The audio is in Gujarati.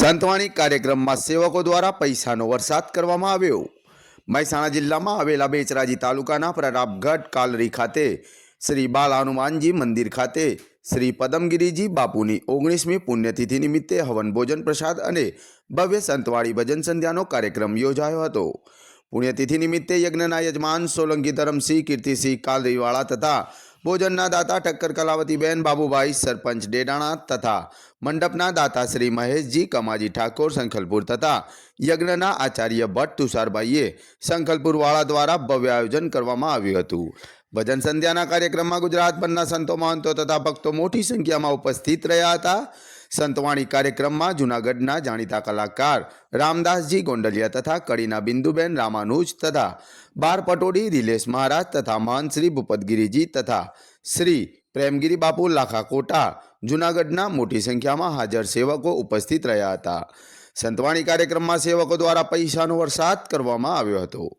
સંતવાણી કાર્યક્રમમાં સેવકો દ્વારા પૈસાનો વરસાદ કરવામાં આવ્યો. મહેસાણા જિલ્લામાં આવેલા બેચરાજી તાલુકાના પ્રતાપગઢ કાલરી ખાતે શ્રી બાલ હનુમાનજી મંદિર ખાતે શ્રી પદમગીરીજી બાપુની ઓગણીસમી પુણ્યતિથિ નિમિત્તે હવન ભોજન પ્રસાદ અને ભવ્ય સંતવાળી ભજન સંધ્યાનો કાર્યક્રમ યોજાયો હતો. પુણ્યતિથિ નિમિત્તે યજ્ઞના યજમાન સોલંકી ધરમસિંહ, કીર્તિસિંહ કાલરીવાળા તથા ભોજનના દાતા ઠક્કર કલાવતીબેન, બાબુભાઈ સરપંચ ડેડાણા તથા મંડપના દાતા શ્રી મહેશજી કમાજી ઠાકોર સંખલપુર તથા યજ્ઞના આચાર્ય ભટ્ટ તુષારભાઈએ સંખલપુરવાળા દ્વારા ભવ્ય આયોજન કરવામાં આવ્યું હતું. ભજન સંધ્યાના કાર્યક્રમમાં ગુજરાતભરના સંતો મહંતો તથા ભક્તો મોટી સંખ્યામાં ઉપસ્થિત રહ્યા હતા. સંતવાણી કાર્યક્રમમાં જૂનાગઢના જાણીતા કલાકાર રામદાસજી ગોંડલિયા તથા કડીના બિંદુબેન રામાનુજ તથા બાર પટોડી રીલેશ મહારાજ તથા મહંત શ્રી ભૂપતગીરીજી તથા શ્રી પ્રેમગીરી બાપુ લાખાકોટા જૂનાગઢના મોટી સંખ્યામાં હાજર સેવકો ઉપસ્થિત રહ્યા હતા. સંતવાણી કાર્યક્રમમાં સેવકો દ્વારા પૈસાનો વરસાદ કરવામાં આવ્યો હતો.